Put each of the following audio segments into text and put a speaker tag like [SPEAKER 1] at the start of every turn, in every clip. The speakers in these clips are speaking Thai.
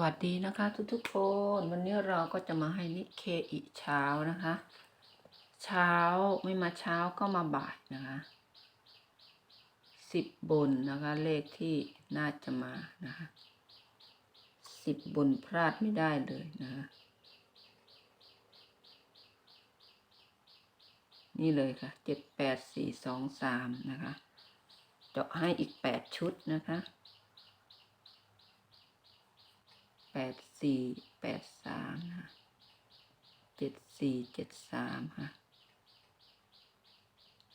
[SPEAKER 1] วัสดีนะคะทุกๆคน วันนี้เราก็จะมาให้นิเคอีเช้านะคะ เช้าไม่มาเช้าก็มาบ่ายนะคะสิบบนนะคะ เลขที่น่าจะมานะคะสิบบนพลาดไม่ได้เลยนะคะนี่เลยค่ะเจ็ดแปดสี่สองสามนะคะเจาะให้อีกแปดชุดนะคะ แปดสี่แปดสามค่ะเจ็ดสี่เจ็ดสามค่ะ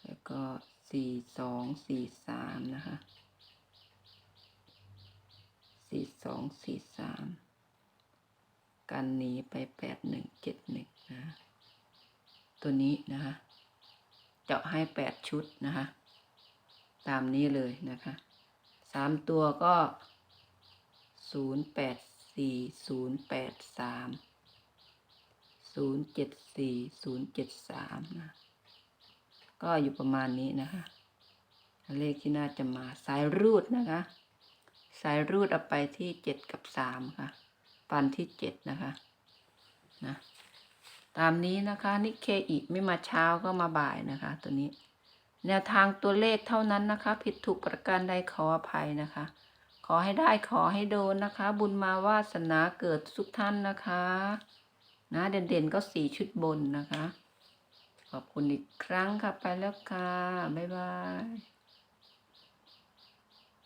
[SPEAKER 1] แล้วก็สี่สองสี่สามนะคะสี่สองสี่สามกันหนีไปแปดหนึ่งเจ็ดหนึ่งนะตัวนี้นะคะ เจาะให้แปดชุดนะคะ ตามนี้เลยนะคะสามตัวก็ศูนย์แปด สี่ศูนย์แปดสามศูนย์เจ็ดสี่ศูนย์เจ็ดสามนะ ก็อยู่ประมาณนี้นะคะ เลขที่น่าจะมาสายรูดนะคะ สายรูดเอาไปที่เจ็ดกับสามค่ะ ปันที่เจ็ดนะคะนะตามนี้นะคะนิเคอีไม่มาเช้าก็มาบ่ายนะคะ ตัวนี้ แนวทางตัวเลขเท่านั้นนะคะ ผิดถูกประการใดขออภัยนะคะ ขอให้ได้ขอให้โดนนะคะ บุญมาวาสนาเกิดทุกท่านนะคะ นะเด่นๆก็สี่ชุดบนนะคะ ขอบคุณอีกครั้งค่ะไปแล้วค่ะ บ๊ายบาย